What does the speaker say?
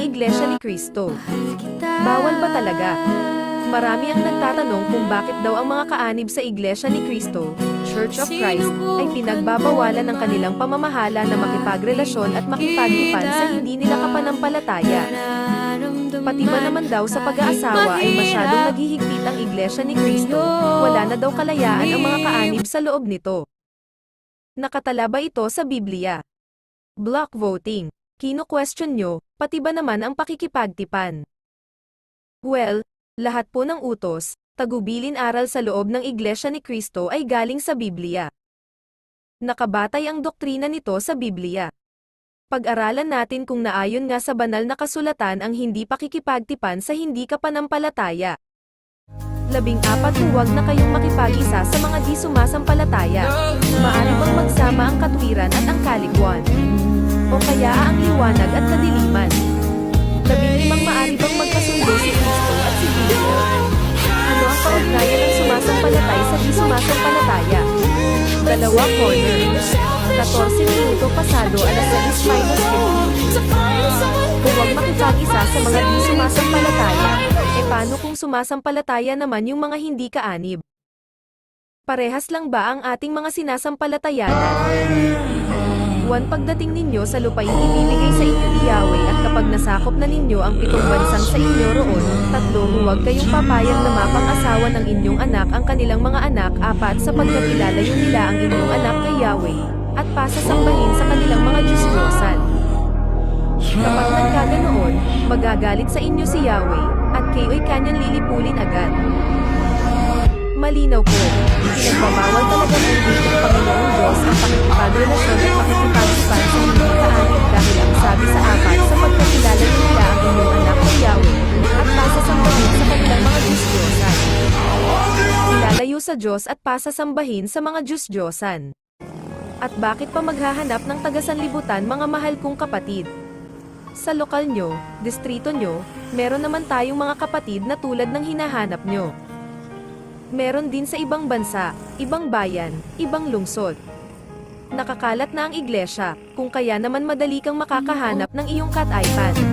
ang Iglesia ni Cristo. Bawal ba talaga? Marami ang nagtatanong kung bakit daw ang mga kaanib sa Iglesia ni Cristo, Church of Christ, ay pinagbabawalan ng kanilang pamamahala na makipagrelasyon at makipagtipan sa hindi nila kapanampalataya. Pati ba naman daw sa pag-aasawa ay masyadong naghihigpit ang Iglesia ni Cristo, wala na daw kalayaan ang mga kaanib sa loob nito. Nakatala ba ito sa Biblia? Block voting. Kino-question nyo, pati ba naman ang pakikipagtipan? Well, lahat po ng utos, tagubilin aral sa loob ng Iglesia ni Cristo ay galing sa Biblia. Nakabatay ang doktrina nito sa Biblia. Pag-aralan natin kung naayon nga sa banal na kasulatan ang hindi pakikipagtipan sa hindi kapanampalataya. Labing apat huwag na kayong makipag-isa sa mga di sumasampalataya. Maaari bang magsama ang katwiran at ang kaligwan? O kaya liwanag at kadiliman? Labing limang maaari bang magkasundo si Kristo at si Biblia? Ano ang kaugnayan ng sumasampalatay sa di sumasampalataya? Dalawa corner. 14 minuto pasado alas 6 minus 15. Huwag makipag-isa sa mga di sumasampalataya. E paano kung sumasampalataya naman yung mga hindi kaanib? Parehas lang ba ang ating mga sinasampalatayanan? Buwan pagdating ninyo sa lupain ibibigay sa inyo ni Yahweh at kapag nasakop na ninyo ang pitong bansang sa inyo roon, tatlo huwag kayong papayag na mapang-asawa ng inyong anak ang kanilang mga anak apat sapagkat ilalayo nila ang inyong anak kay Yahweh, at pasasambahin sa kanilang mga Diyos-Diyosan. Kapag nagkaganoon, magagalit sa inyo si Yahweh, at kayo'y kanyang lilipulin agad. Malinaw po, pinagbabawal talaga ng ng Panginoong Diyos ang pakikipagrelasyon at pakikipagsipan Sa Diyos at pasasambahin sa mga Diyos-Diyosan. At bakit pa maghahanap ng tagasanlibutan mga mahal kong kapatid? Sa lokal nyo, distrito nyo, meron naman tayong mga kapatid na tulad ng hinahanap nyo. Meron din sa ibang bansa, ibang bayan, ibang lungsod. Nakakalat na ang iglesia, kung kaya naman madali kang makakahanap ng iyong kataypan.